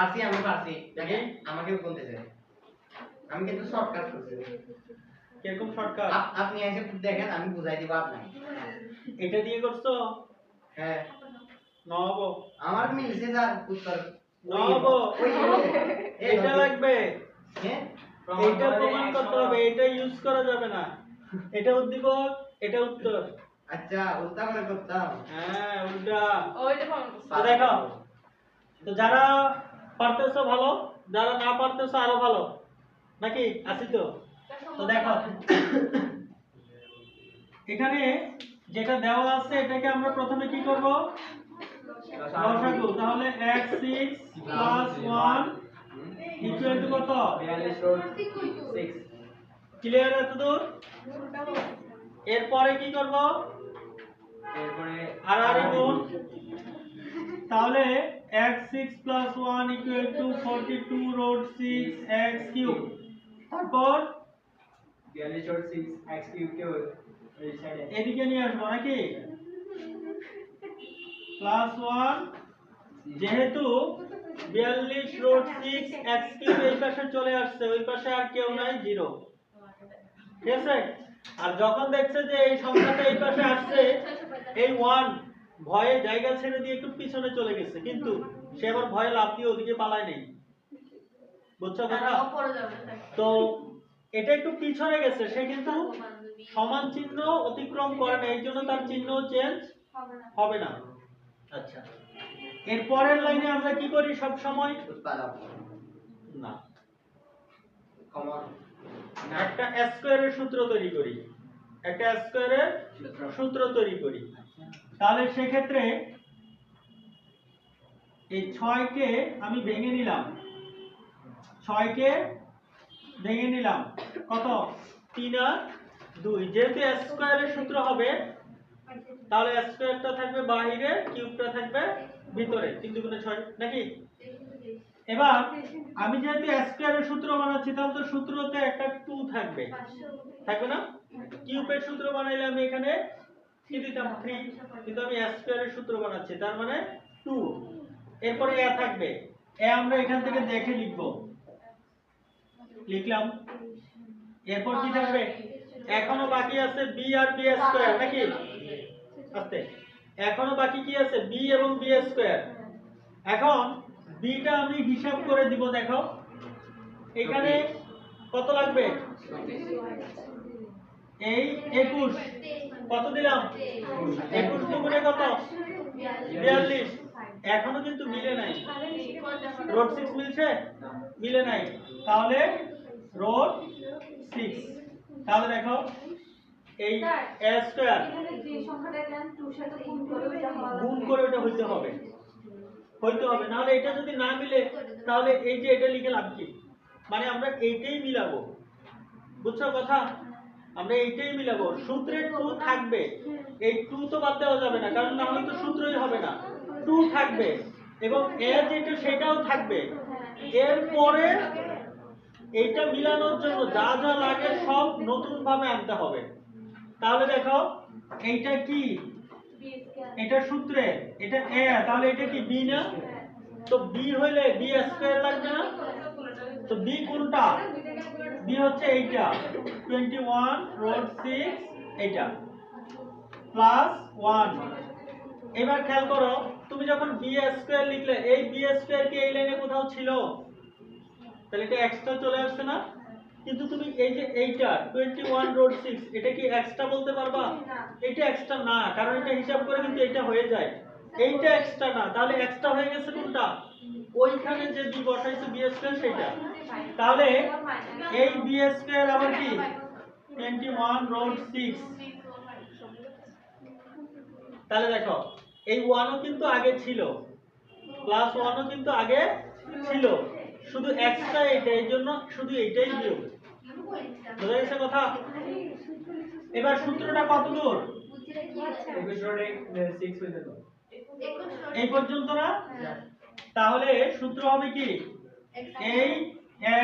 পারছি আমি পারছি। দেখেন আমাকেও বলতেছে আমি কিন্তু শর্টকাট করছি। কীরকম শর্টকাট আপনি এসে দেখেন আমি বুঝাই দিব আপনাকে। এটা দিয়ে করছ? হ্যাঁ। নব আমার মিলছে স্যার উত্তর। নব ওই এটা লাগবে। হ্যাঁ? এইটা প্রমাণ করতে হবে এটা ইউজ করা যাবে না। এটা উদ্দীপক এটা উত্তর। আচ্ছা উল্টা করে করতাম। হ্যাঁ উল্টা। ওইটা প্রমাণ করছি। দেখো তো যারা পারতেছো ভালো? যারা না পারতেছো আরও ভালো। নাকি? আছি তো? তো দেখো। এখানে যেটা দেওয়া আছে এটাকে আমরা প্রথমে কি করব? লসাগু। তাহলে x6 1 ইকুয়াল টু কত? ক্লিয়ার এতদূর এরপরে কি করব? হারাহারি গুণ তাহলে x6 plus 1 equal to 42 root 6 x cube. তারপর? এদিকে নিয়ে আসব নাকি? প্লাস ওয়ান যেহেতু বিয়াল্লিশ রোড সিক্স এক্স কিউব এই পাশে চলে আসছে ওই পাশে আর কেউ নাই জিরো ঠিক আছে? আর যখন দেখছে যে এই সংখ্যাটা এই পাশে আসছে এই ওয়ান ভয়ে জায়গা ছেড়ে দিয়ে একটু পিছনে চলে গেছে কিন্তু সে আবার ভয়ে লাভ দিয়ে ওদিকে পালায় নেই। বুঝছ কথা। তো এটা একটু পিছনে গেছে সে কিন্তু সমান চিহ্ন অতিক্রম করে না এই জন্য তার চিহ্ন চেঞ্জ হবে না। আচ্ছা এর পরের লাইনে আমরা কি করি সব সময়? না। একটা স্কোয়ারের সূত্র তৈরি করি। একটা স্কোয়ারের সূত্র তৈরি করি। তাহলে সেক্ষেত্রে এই ছয়কে আমি ভেঙে নিলাম। ছয়কে ভেঙে নিলাম। কত? তিন আর দুই। যেহেতু স্কোয়ারের সূত্র হবে, তাহলে স্কোয়ারটা থাকবে বাহিরে কিউবটা থাকবে ভিতরে। তিন দুগুণে ছয়, নাকি? এবার আমি যেহেতু স্কোয়ারের সূত্র বানাচ্ছি, তাহলে তো সূত্রতে একটা টু থাকবে। থাকবে না? কিউবের সূত্র বানাইলে আমি এখানে দিতাম থ্রি কিন্তু আমি স্কোয়ারের সূত্র বানাচ্ছি, তার মানে টু এরপরে এ থাকবে। এ আমরা এখান থেকে দেখে লিখব। লিখলাম। এরপর কি থাকবে? এখনও বাকি আছে বি আর বি স্কোয়ার নাকি? আস্তে। এখনও বাকি কি আছে? বি এবং বি স্কোয়ার এখন বিটা আমি হিসাব করে দিব, দেখো। এখানে কত লাগবে? এই একুশ। কত দিলাম? একুশ দুগুণে কত? বিয়াল্লিশ। এখনও কিন্তু মিলে নাই। রোড সিক্স মিলছে? মিলে নাই। তাহলে রোড সিক্স তাহলে দেখো, এই এ স্কোয়ার গুণ করে ওটা হইতে হবে। হইতে হবে। নাহলে এটা যদি না মিলে, তাহলে এই যে এটা লিখে লাভ কি? মানে আমরা এইটাই মিলাবো। বুঝছ কথা? আমরা এইটাই মিলাবো। সূত্রে টু থাকবে। এই টু তো বাদ দেওয়া যাবে না, কারণ না হলে তো সূত্রই হবে না। টু থাকবে এবং এর যেটা সেটাও থাকবে। এরপরে এইটা মিলানোর জন্য যা যা লাগে সব নতুন ভাবে আনতে হবে। তাহলে দেখো, এইটা কি? এটা সূত্রে, এটা এ, তাহলে এটা কি বি না? তো বি হইলে বি স্কয়ার লাগবে না? তো বি কোনটা? বি হচ্ছে এইটা। 21 রোড 6 এইটা। প্লাস 1 এবার খেয়াল করো তুমি যখন বি স্কয়ার লিখলে এই বি স্কয়ার কি এই লাইনে কোথাও ছিল? তাহলে এটা এক্সট্রা চলে আসছে না? কিন্তু তুমি এই যে এইটা 21 রোড 6 এটা কি এক্সট্রা বলতে পারবা? এটা এক্সট্রা না কারণ এটা হিসাব করে কিন্তু এটা হয়ে যায়। এইটা এক্সট্রা না, তাহলে এক্সট্রা হয়ে গেছে কোনটা? ওইখানে যে বি বসাইছে বি স্কয়ার সেটা তাহলে এই বি স্কয়ার আবার কি? 21 রোড 6 তাহলে দেখো, এই ওয়ানও কিন্তু আগে ছিল। প্লাস ওয়ানও কিন্তু আগে ছিল। শুধু এক্সট্রা এইটা, এই জন্য শুধু এইটাই বিয়োগ বোঝা গেছে কথা? এবার সূত্রটা কত দূর? এই পর্যন্ত না? তাহলে সূত্র হবে কি? এই এ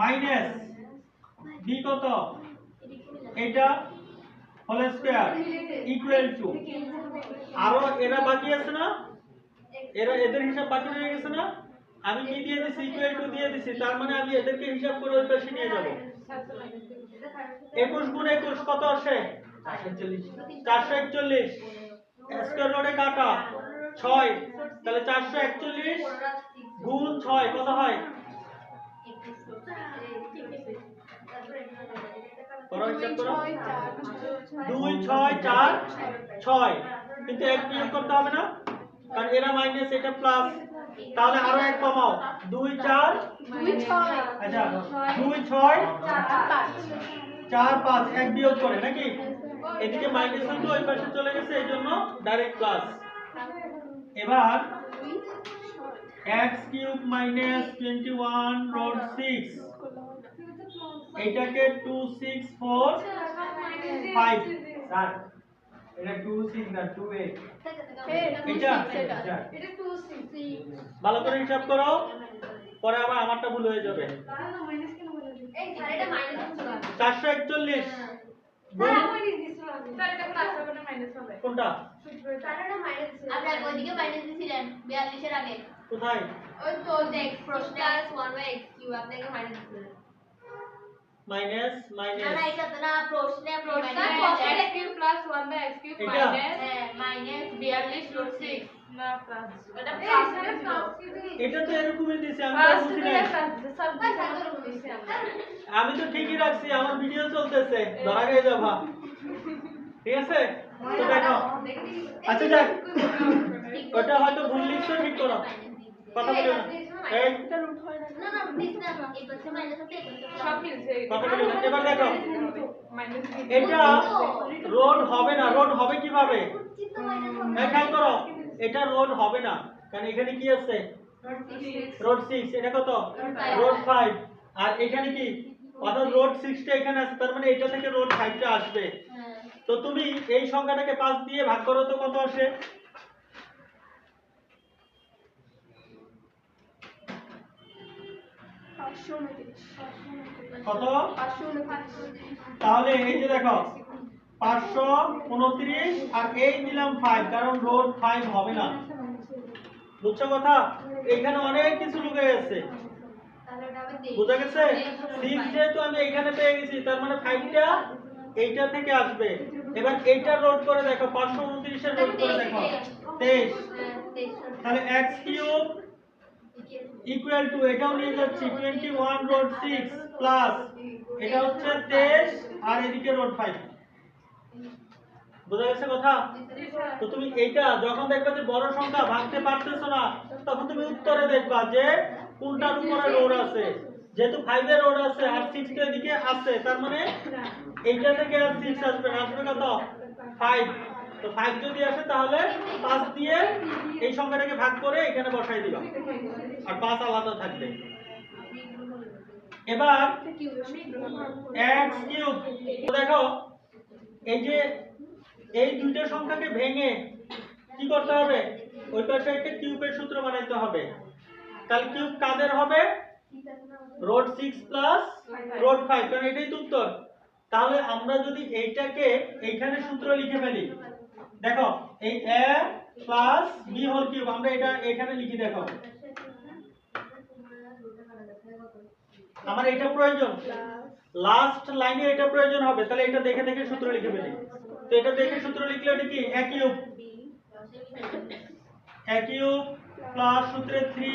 মাইনাস বি কত? এটা হোল স্কয়ার ইকুয়াল টু আরও এরা বাকি আছে না? এরা এদের হিসাব বাকি রয়ে গেছে না? আমি কি দিয়ে দিছি? ইকুয়াল টু দিয়ে দিছি। তার মানে আমি এদেরকে হিসাব করে ওই পাশে নিয়ে যাব। একুশ গুণ একুশ কত আসে? চারশো একচল্লিশ। স্কোয়ার রোডে কাটা। ছয় তাহলে চারশো একচল্লিশ গুণ ছয় কত হয়? দুই ছয় চার ছয়। কিন্তু এক বিয়োগ করতে হবে না কারণ এরা মাইনাস এটা প্লাস তাহলে আরও এক কমাও। দুই চার। আচ্ছা দুই ছয় চার পাঁচ। এক বিয়োগ করে নাকি? এদিকে মাইনাস হতো ওই পাশে চলে গেছে এই জন্য ডাইরেক্ট প্লাস এবার x cube minus twenty one root six এটাকে two six four five sir এটা 2 6 না 2 8 এটা? আচ্ছা ভালো করে হিসাব করো পরে আবার আমারটা ভুল হয়ে যাবে। চারশো একচল্লিশ। স্যার এটা ক্লাস হবে না মাইনাস হবে কোনটা আপনার ওইদিকে মাইনাস দিয়েছিলেন বিয়াল্লিশের আগে কোথায় ওই তো দেখ প্রশ্ন ওয়ান বাই এক্স কিউ আপনাকে মাইনাস দিয়েছিলেন মাইনাস না মাইনাস না এটা তো না প্রশ্নে আপনি sir cos x cube plus 1 by x cube এটা? মাইনাস হ্যাঁ মাইনাস 42 রুট 6 না প্লাস এটা এই, প্লাস স্যার, ছিল এটা তো এরকমই দিছে আমি তো প্লাস বুঝি দিলে নাই প্লাস সব কিছু আমাদের বুঝছি আমরা আমি তো ঠিকই রাখছি আমার ভিডিও চলতেছে। ধরা গিয়ে যাবা ঠিক আছে? তো দেখো। আচ্ছা যাক। ওটা হয়তো ভুল লিখছো ঠিক করো। কথা বলো না। এই। না না দিস না এই পাশে মাইনাস আছে সব মিলছে। কথা বলো এবার দেখো। এটা রোড হবে না। রোড হবে কীভাবে? খেয়াল করো। এটা রোড হবে না। কারণ এখানে কি আছে? রোড সিক্স এটা কত? রোড ফাইভ আর এখানে কি? অর্থাৎ রোড সিক্সটা এখানে আছে তার মানে এটা থেকে রোড ফাইভটা আসবে। হ্যাঁ। তো তুমি এই সংখ্যাটাকে পাঁচ দিয়ে ভাগ করো তো কত আসে? কত? তাহলে এই যে দেখো পাঁচশো উনত্রিশ আর এই দিলাম ফাইভ কারণ রোড ফাইভ হবে না। বুঝছ কথা? এখানে অনেক কিছু লুকে গেছে তাহলে ওটা আবার দেখ বুঝা গেছে? সিক্স যেহেতু আমি এখানে পেয়ে গেছি তার মানে ফাইভটা এইটা থেকে আসবে। এবার এইটা রোড করে দেখো পাঁচশো উনত্রিশের রোড করে দেখো। তেইশ হ্যাঁ তেইশ। তাহলে এক্স কিউব ইকুয়াল টু এটাও নিয়ে যাচ্ছি twenty one root six plus এটা হচ্ছে তেইশ আর এদিকে রোড ফাইভ বোঝা গেছে কথা? তো তুমি এইটা যখন দেখবে যে বড় সংখ্যা ভাঙতে পারতেছো না তখন তুমি উত্তরে দেখবা যে কোনটার উপরে রোড আছে। যেহেতু ফাইভ এর রোড আছে, আর সিক্স এদিকে আছে, তার মানে এইটা থেকে আর সিক্স আসবে আসবে কত ফাইভ তো ফাইভ যদি আসে, তাহলে পাঁচ দিয়ে এই সংখ্যাটাকে ভাগ করে এখানে বসাই দিবা। আর পাঁচ আলাদা থাকবে। এবার এক্স কিউব। দেখো, এই যে এই দুইটা সংখ্যাকে ভেঙে কি করতে হবে? ওই পাশে একটা কিউবের সূত্র বানাইতে হবে। তাহলে কিউব কাদের হবে? Root six plus root five, কারণ এটাই তো উত্তর। তাহলে আমরা যদি এইটাকে এইখানে সূত্র লিখে ফেলি, দেখো, এই A plus B whole cube আমরা এটা এখানে লিখি, দেখো। আমার এটা প্রয়োজন। লাস্ট লাইনে এটা প্রয়োজন হবে, তাহলে এটা দেখে দেখে সূত্র লিখে ফেলি। তো এটা দেখে সূত্র লিখলে এটা কি? কিউব প্লাস সূত্রে থ্রি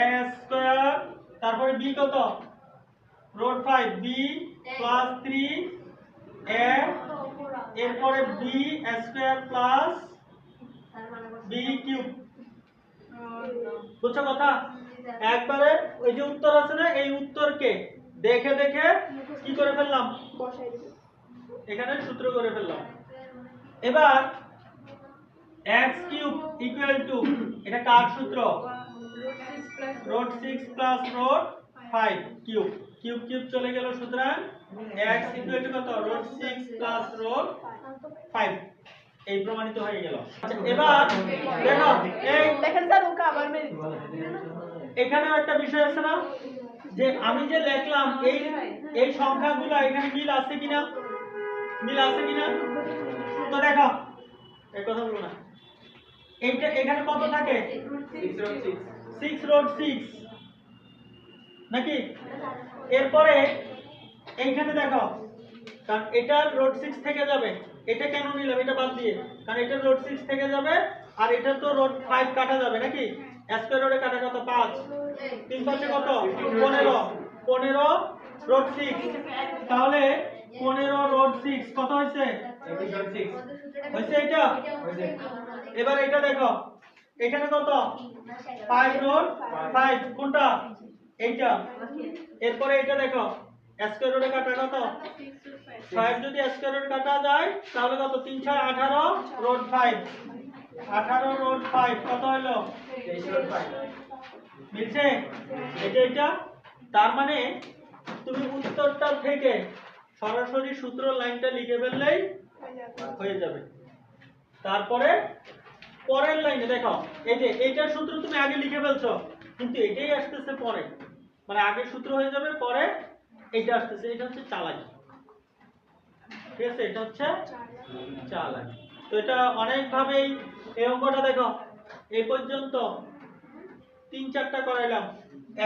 এ স্কোয়ার তারপরে বি কত? Root five B plus three এরপরে B square plus B cube. বুঝছ কথা? একবারে ওই যে উত্তর আছে না, এই উত্তরকে দেখে দেখে কি করে ফেললাম? এখানে সূত্র করে ফেললাম। এবার x কিউব ইকুয়াল টু এটা কার সূত্র? Root six plus root five cube cube cube চলে গেল সুতরাং x ইকুয়াল টু কত? Root six plus root five এই প্রমাণিত হয়ে গেল। আচ্ছা, এবার দেখো এই দেখেন স্যার ওকে আবার মেরে এখানেও একটা বিষয় আছে না? যে আমি যে লিখলাম এই এই সংখ্যাগুলো এখানে মিল আছে কিনা? মিল আছে কিনা? তো দেখো এই কথা বলব না। এইটা এখানে কত থাকে? 6 সিক্স রোড সিক্স নাকি? এরপরে এইখানে দেখো কারণ এটা রোড সিক্স থেকে যাবে। এটা কেন নিলাম? এটা বাদ দিয়ে। কারণ এটা রোড সিক্স থেকে যাবে আর এটা তো রোড ফাইভ কাটা যাবে নাকি? স্কোয়ার রোডে কাটা কত? পাঁচ। তিন পাঁচে কত? পনেরো। পনেরো রোড সিক্স তাহলে পনেরো রোড সিক্স কত হয়েছে? হয়েছে এটা? এবার এটা দেখো এখানে কত? ফাইভ রোড ফাইভ কোনটা? এইটা। এরপরে এটা দেখো স্কোয়ার রোডে কাটা কত? ফাইভ যদি স্কোয়ার রোড কাটা যায় তাহলে কত? তিন ছয় আঠারো রোড ফাইভ আঠারো রোড ফাইভ কত হলো? মিলছে? এটা এটা তার মানে তুমি উত্তরটা থেকে সরাসরি সূত্র লাইনটা লিখে ফেললেই হয়ে যাবে। তারপরে পরের লাইনে দেখো, এই যে এইটার সূত্র তুমি আগে লিখে ফেলছো, কিন্তু এটাই আসতেছে পরে। মানে আগের সূত্র হয়ে যাবে, পরে এইটা আসতেছে, এটা হচ্ছে চালাকি। ঠিক আছে, এটা হচ্ছে চালাকি। তো এটা অনেকভাবেই এই অঙ্কটা দেখো, এই পর্যন্ত তিন চারটা করাইলাম।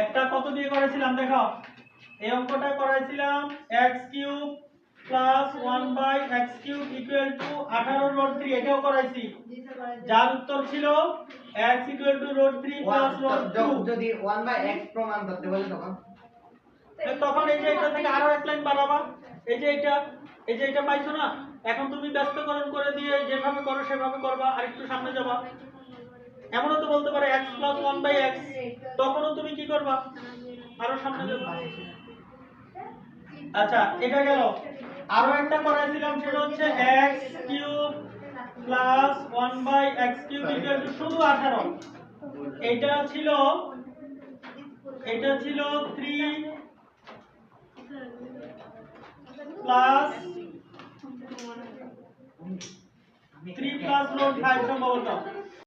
একটা কত দিয়ে করেছিলাম দেখো? এই অঙ্কটা করাইছিলাম x cube plus one by x cube equal to আঠারো রোড থ্রি এটাও করাইছি। যার উত্তর ছিল x equal to root three plus root two যদি ওয়ান বাই এক্স প্রমাণ করতে বলে তখন? তখন এই যে এটা থেকে আরও এক লাইন বাড়াবা। এই যে এটা এই যে এটা পাইছো না? এখন তুমি ব্যস্তকরণ করে দিয়ে যেভাবে করো সেভাবে করবা আর একটু সামনে যাবা। এমনও তো বলতে পারে x plus one by x তখনও তুমি কি করবা? আরও সামনে যাবা। আচ্ছা এটা গেল। আরও একটা করাইছিলাম, সেটা হচ্ছে x cube plus one by x cube equal to শুধু আঠারো। এটা ছিল এটা ছিল three plus three plus root five সম্ভবত।